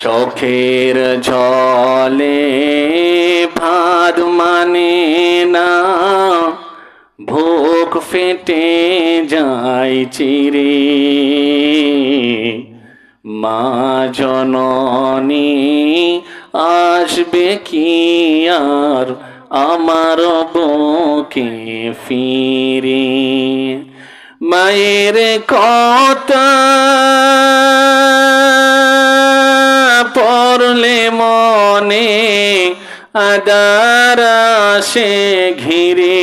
চোখের জলে ভাদ মানে না ভোগ ফেটে যায় চিরে। মা জননী, আসবে কি আর আমার বুকে ফিরে? মায়ের কথা আদার সে ঘিরে।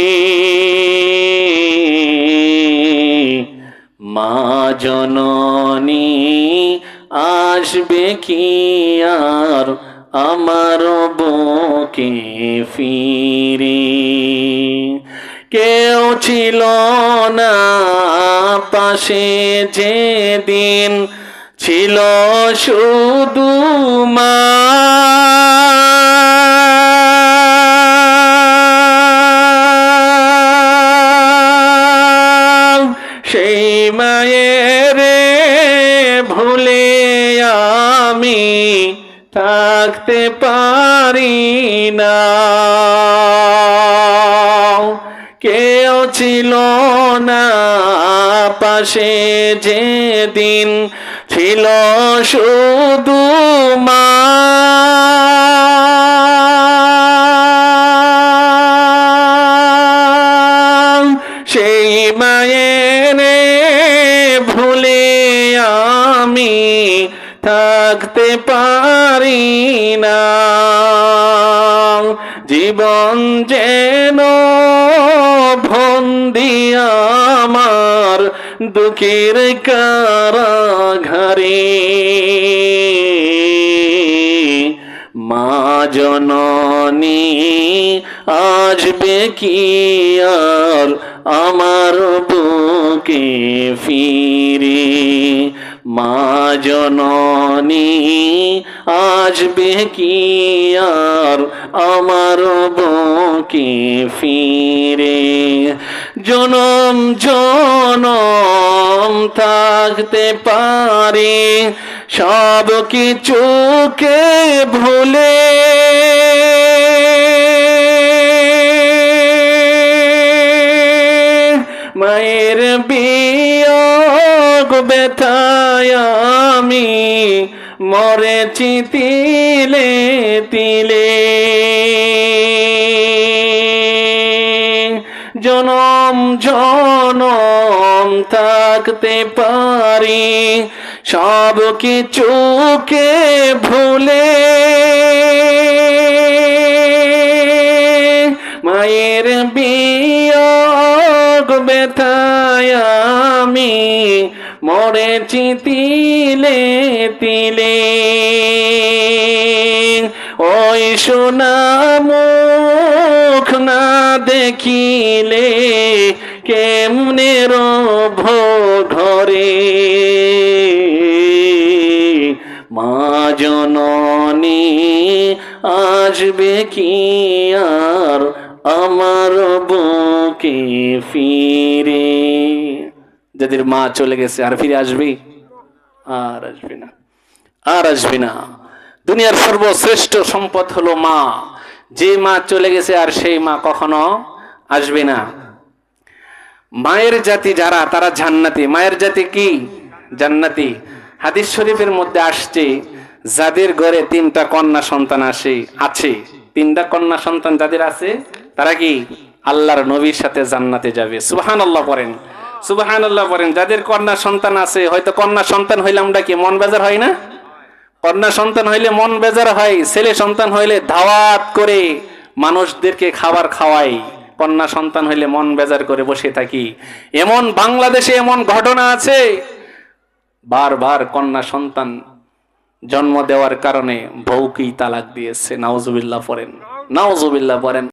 মা জননী, আসবে কি আর আমার বুকে ফিরে? কেউ ছিল না পাশে যেদিন ছিল শুধু সেই মায়ের ভুলে আমি থাকতে পারি না। কেউ ছিল না পাশে যেদিন ছিল শুধু মা। সেই মায়ের থাকতে পারি না। জীবন যেন ভন্দি আমার দুঃখের কারাঘরে মা জননী, আসবে কি আর আমার বুকে ফিরে? মা জননী, আসবে কি আর আমার বুকে ফিরে? জনম জনম থাকতে পারি সব কিছুকে ভুলে মায়ের বিয়োগ ব্যথায় আমি মরেছি তিলে তিলে। জনম জনম থাকতে পারি সব কিছুকে ভুলে আমি মরেছি তিলে তিলে। ওই সোনা মুখ না দেখিলে কেমনে রভ ঘরে? মা জননী, আসবে কি আর আমার বুকে ফিরে। যাদের মা চলে গেছে, আর ফিরে আসবি? আর আসবে না। আর আসবে না। দুনিয়ার সর্বশ্রেষ্ঠ সম্পদ হলো মা। যে মা চলে গেছে, আর সেই মা কখনো আসবে না। মায়ের জাতি যারা, তারা জান্নাতি। মায়ের জাতি কি? জান্নাতি। হাদিস শরীফের মধ্যে আসছে, যাদের ঘরে তিনটা কন্যা সন্তান আসে, আছে। তিনটা কন্যা সন্তান যাদের আছে? তারা কি আল্লাহর নবীর সাথে জান্নাতে যাবে? সুবহান আল্লাহ পড়েন সুবহান আল্লাহ পড়েন যাদের কন্যা সন্তান আছে, হয়তো কন্যা সন্তান হইলে আমরা কি মন বেজার হয় না? কন্যা সন্তান হইলে মন বেজার হয়, ছেলে সন্তান হইলে ধাওয়াত করে মানুষদেরকে খাবার খাওয়াই। কন্যা সন্তান হইলে মন বেজার করে বসে থাকি। এমন বাংলাদেশে এমন ঘটনা আছে, বারবার কন্যা সন্তান জন্ম দেওয়ার কারণে বউকেই তালাক দিয়েছে। নাওজুবিল্লাহ পড়েন নাওজুবিল্লাহ পড়েন।